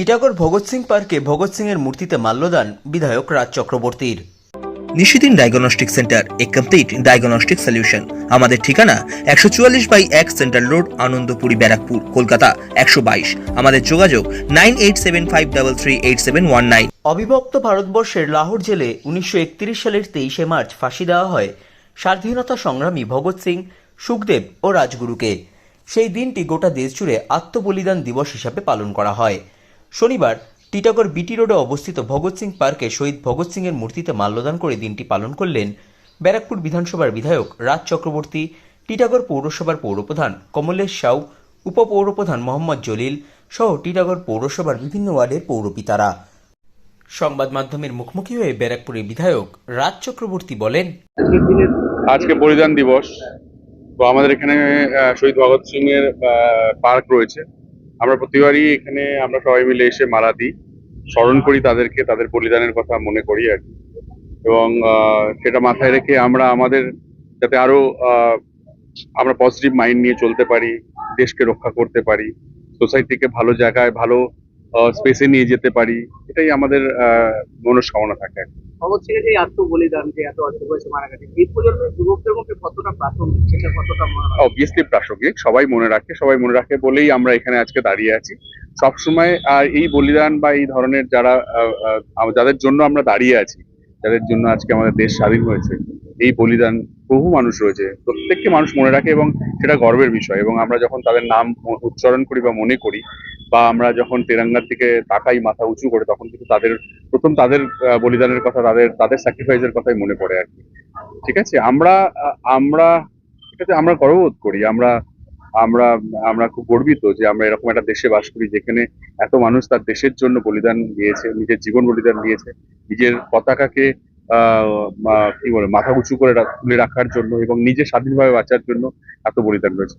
টিটাগড় ভগৎ সিং পার্কে ভগৎ সিং এর মূর্তিতে মাল্যদান বিধায়ক রাজ চক্রবর্তীর। Nishidin diagnostic centre a complete diagnostic solution আমাদের ঠিকানা একশো চুয়াল্লিশ বাই এক সেন্ট্রাল রোড আনন্দপুরি ব্যারাকপুর কলকাতা একশো বাইশ। আমাদের যোগাযোগ nine eight seven five double three eight seven one nine. অবিভক্ত ভারতবর্ষের লাহোর জেলে উনিশশো একত্রিশ সালের তেইশে মার্চ ফাঁসি দেওয়া হয় স্বাধীনতা সংগ্রামী ভগৎ সিং সুখদেব ও রাজগুরুকে। সেই দিনটি গোটা দেশ জুড়ে আত্মবলিদান দিবস হিসাবে পালন করা হয়। শনিবার টিটাগড় বিটি রোডে অবস্থিত ভগৎ সিং পার্কে শহীদ ভগৎ সিং এর মূর্তিতে মাল্যদান করে দিনটি পালন করলেন ব্যারাকপুর বিধানসভার বিধায়ক রাজ চক্রবর্তী, টিটাগড় পৌরসভার পৌরপ্রধান কমলেশ সাউ, উপপৌরপ্রধান মোহাম্মদ জলিল সহ টিটাগড় পৌরসভার বিভিন্ন ওয়ার্ডের পৌরপিতারা। সংবাদ মাধ্যমের মুখোমুখি হয়ে ব্যারাকপুরের বিধায়ক রাজ চক্রবর্তী বলেন, আজকে বলিদান দিবস। তো আমাদের এখানে শহীদ ভগৎ সিং এর পার্ক রয়েছে। আমরা প্রতিবারই এখানে আমরা সবাই মিলে এসে মালা দিই, স্মরণ করি তাদেরকে, তাদের বলিদানের কথা মনে করি আর কি। এবং সেটা মাথায় রেখে আমরা আমাদের যাতে আরও আমরা পজিটিভ মাইন্ড নিয়ে চলতে পারি, দেশকে রক্ষা করতে পারি সোসাইটিকে ভালো জায়গায়, ভালো স্পেসে নিয়ে যেতে পারি। এটাই আমাদের মনস্কামনা থাকে। ভগৎ সিং যে আত্মবলিদান যে এত অল্প বয়সে মারা গেছে এই প্রজন্মের যুবকদের মধ্যে কতটা প্রাথমিক সেটা কতটা অবভিয়াসলি প্রাসঙ্গিক সবাই মনে রাখে সবাই মনে রাখে বলেই আমরা এখানে আজকে দাঁড়িয়ে আছি। সবসময় আর এই বলিদান বা এই ধরনের যারা যাদের জন্য আমরা দাঁড়িয়ে আছি যাদের জন্য আজকে আমাদের দেশ স্বাধীন হয়েছে এই বলিদান বহু মানুষ রয়েছে প্রত্যেককে মানুষ মনে রাখে এবং সেটা গর্বের বিষয়। এবং আমরা যখন তাদের নাম উচ্চারণ করি বা মনে করি বা আমরা যখন তেরাঙ্গার দিকে তাকাই, মাথা উঁচু করে, তখন কিন্তু তাদের, প্রথম তাদের বলিদানের কথা, তাদের তাদের স্যাক্রিফাইসের কথাই মনে পড়ে আর কি। ঠিক আছে? আমরা আমরা আছে, আমরা গর্ববোধ করি, আমরা আমরা আমরা খুব গর্বিত যে আমরা এরকম একটা দেশে বাস করি যেখানে এত মানুষ তার দেশের জন্য বলিদান দিয়েছে, নিজের জীবন বলিদান দিয়েছে, নিজের পতাকাকে কি বলে, মাথা উঁচু করে তুলে রাখার জন্য এবং নিজে স্বাধীনভাবে বাঁচার জন্য এত বলিদান রয়েছে।